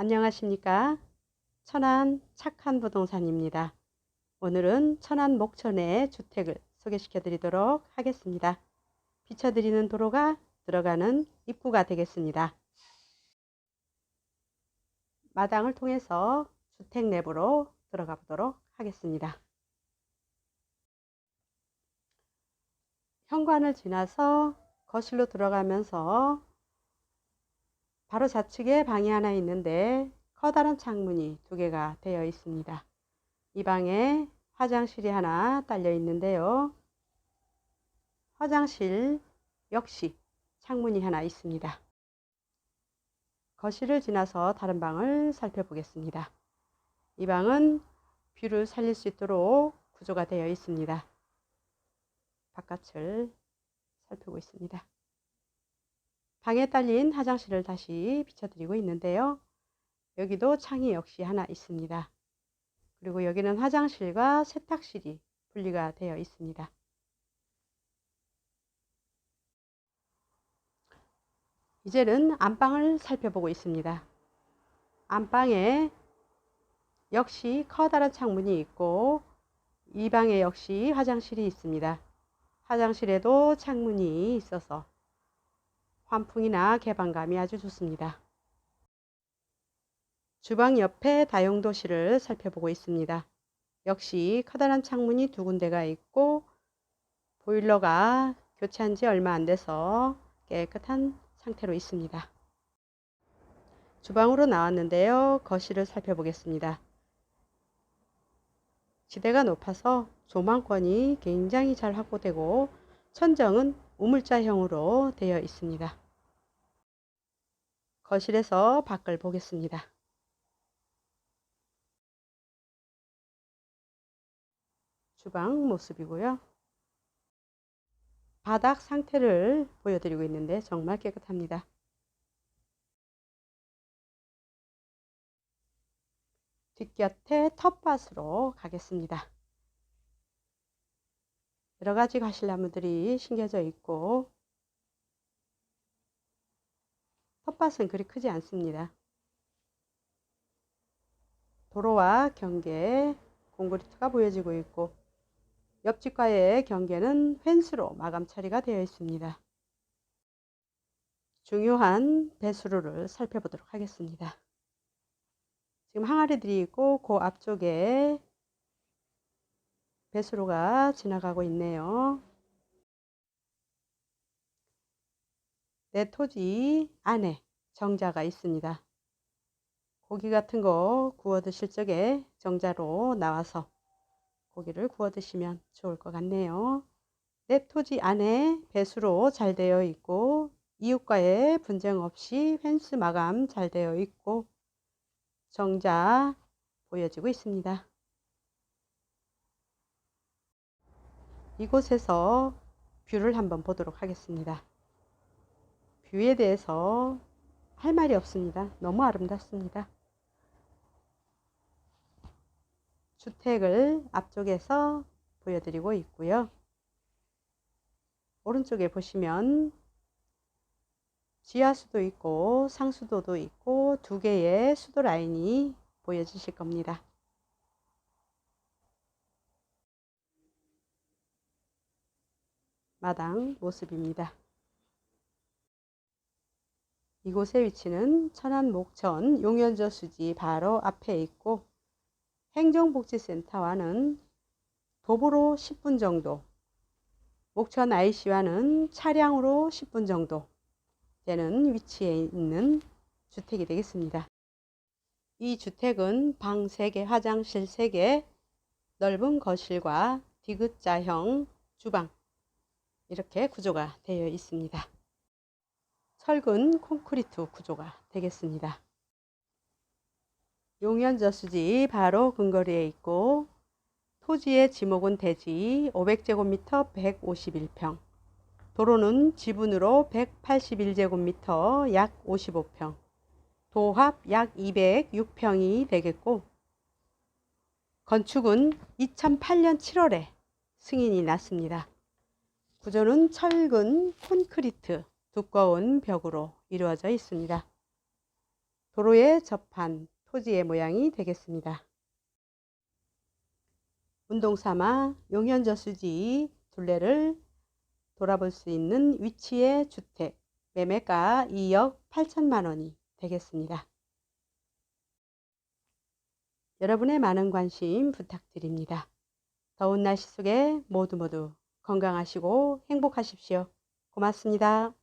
안녕하십니까. 천안 착한 부동산입니다. 오늘은 천안 목천의 주택을 소개시켜 드리도록 하겠습니다. 비춰드리는 도로가 들어가는 입구가 되겠습니다. 마당을 통해서 주택 내부로 들어가 보도록 하겠습니다. 현관을 지나서 거실로 들어가면서 바로 좌측에 방이 하나 있는데 커다란 창문이 두 개가 되어 있습니다. 이 방에 화장실이 하나 딸려 있는데요. 화장실 역시 창문이 하나 있습니다. 거실을 지나서 다른 방을 살펴보겠습니다. 이 방은 뷰를 살릴 수 있도록 구조가 되어 있습니다. 바깥을 살피고 있습니다. 방에 딸린 화장실을 다시 비춰드리고 있는데요. 여기도 창이 역시 하나 있습니다. 그리고 여기는 화장실과 세탁실이 분리가 되어 있습니다. 이제는 안방을 살펴보고 있습니다. 안방에 역시 커다란 창문이 있고 이 방에 역시 화장실이 있습니다. 화장실에도 창문이 있어서 환풍이나 개방감이 아주 좋습니다. 주방 옆에 다용도실을 살펴보고 있습니다. 역시 커다란 창문이 두 군데가 있고 보일러가 교체한 지 얼마 안 돼서 깨끗한 상태로 있습니다. 주방으로 나왔는데요. 거실을 살펴보겠습니다. 지대가 높아서 조망권이 굉장히 잘 확보되고 천정은 우물자형으로 되어 있습니다. 거실에서 밖을 보겠습니다. 주방 모습이고요. 바닥 상태를 보여드리고 있는데 정말 깨끗합니다. 뒷곁에 텃밭으로 가겠습니다. 여러 가지 가실나무들이 심겨져 있고 텃밭은 그리 크지 않습니다. 도로와 경계 콘크리트가 보여지고 있고 옆집과의 경계는 펜스로 마감 처리가 되어 있습니다. 중요한 배수로를 살펴보도록 하겠습니다. 지금 항아리들이 있고 그 앞쪽에 배수로가 지나가고 있네요. 내 토지 안에 정자가 있습니다. 고기 같은 거 구워 드실 적에 정자로 나와서 고기를 구워 드시면 좋을 것 같네요. 내 토지 안에 배수로 잘 되어 있고 이웃과의 분쟁 없이 펜스 마감 잘 되어 있고 정자 보여지고 있습니다. 이곳에서 뷰를 한번 보도록 하겠습니다. 뷰에 대해서 할 말이 없습니다. 너무 아름답습니다. 주택을 앞쪽에서 보여드리고 있고요. 오른쪽에 보시면 지하수도 있고 상수도도 있고 두 개의 수도 라인이 보여지실 겁니다. 마당 모습입니다. 이곳의 위치는 천안 목천 용연저 수지 바로 앞에 있고 행정복지센터와는 도보로 10분 정도, 목천 IC와는 차량으로 10분 정도 되는 위치에 있는 주택이 되겠습니다. 이 주택은 방 3개, 화장실 3개, 넓은 거실과 디귿자형 주방 이렇게 구조가 되어 있습니다. 철근 콘크리트 구조가 되겠습니다. 용연저수지 바로 근거리에 있고 토지의 지목은 대지 500제곱미터 151평 도로는 지분으로 181제곱미터 약 55평 도합 약 206평이 되겠고 건축은 2008년 7월에 승인이 났습니다. 구조는 철근 콘크리트 두꺼운 벽으로 이루어져 있습니다. 도로에 접한 토지의 모양이 되겠습니다. 운동 삼아 용현저 수지 둘레를 돌아볼 수 있는 위치의 주택 매매가 2억 8천만 원이 되겠습니다. 여러분의 많은 관심 부탁드립니다. 더운 날씨 속에 모두 모두 건강하시고 행복하십시오. 고맙습니다.